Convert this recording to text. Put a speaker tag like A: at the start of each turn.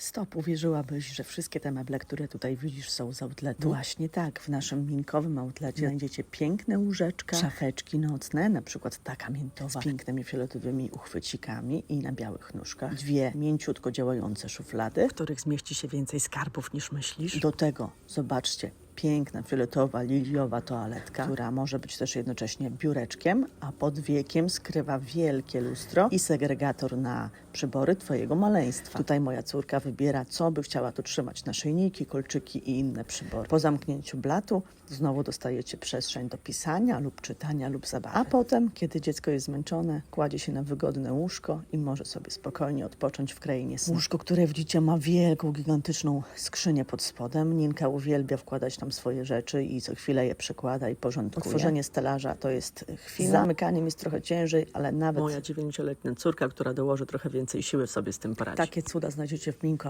A: Stop, uwierzyłabyś, że wszystkie te meble, które tutaj widzisz są z outletu? Właśnie tak, w naszym minkowym outlecie znajdziecie piękne łóżeczka, szafeczki nocne, na przykład taka miętowa z pięknymi fioletowymi uchwycikami i na białych nóżkach. Dwie mięciutko działające szuflady, w których zmieści się więcej skarbów niż myślisz. Do tego, zobaczcie, piękna, fioletowa, liliowa toaletka, która może być też jednocześnie biureczkiem, a pod wiekiem skrywa wielkie lustro i segregator na przybory twojego maleństwa. Tutaj moja córka wybiera, co by chciała tu trzymać, naszyjniki, kolczyki i inne przybory. Po zamknięciu blatu znowu dostajecie przestrzeń do pisania lub czytania lub zabawy. A potem, kiedy dziecko jest zmęczone, kładzie się na wygodne łóżko i może sobie spokojnie odpocząć w krainie snu. Łóżko, które widzicie, ma wielką, gigantyczną skrzynię pod spodem. Ninka uwielbia wkładać tam swoje rzeczy i co chwilę je przekłada i porządkuje. Otworzenie stelaża to jest chwila. Z zamykaniem jest trochę ciężej, ale nawet...
B: Moja dziewięcioletnia córka, która dołoży trochę więcej siły w sobie z tym poradzi.
A: Takie cuda znajdziecie w Minku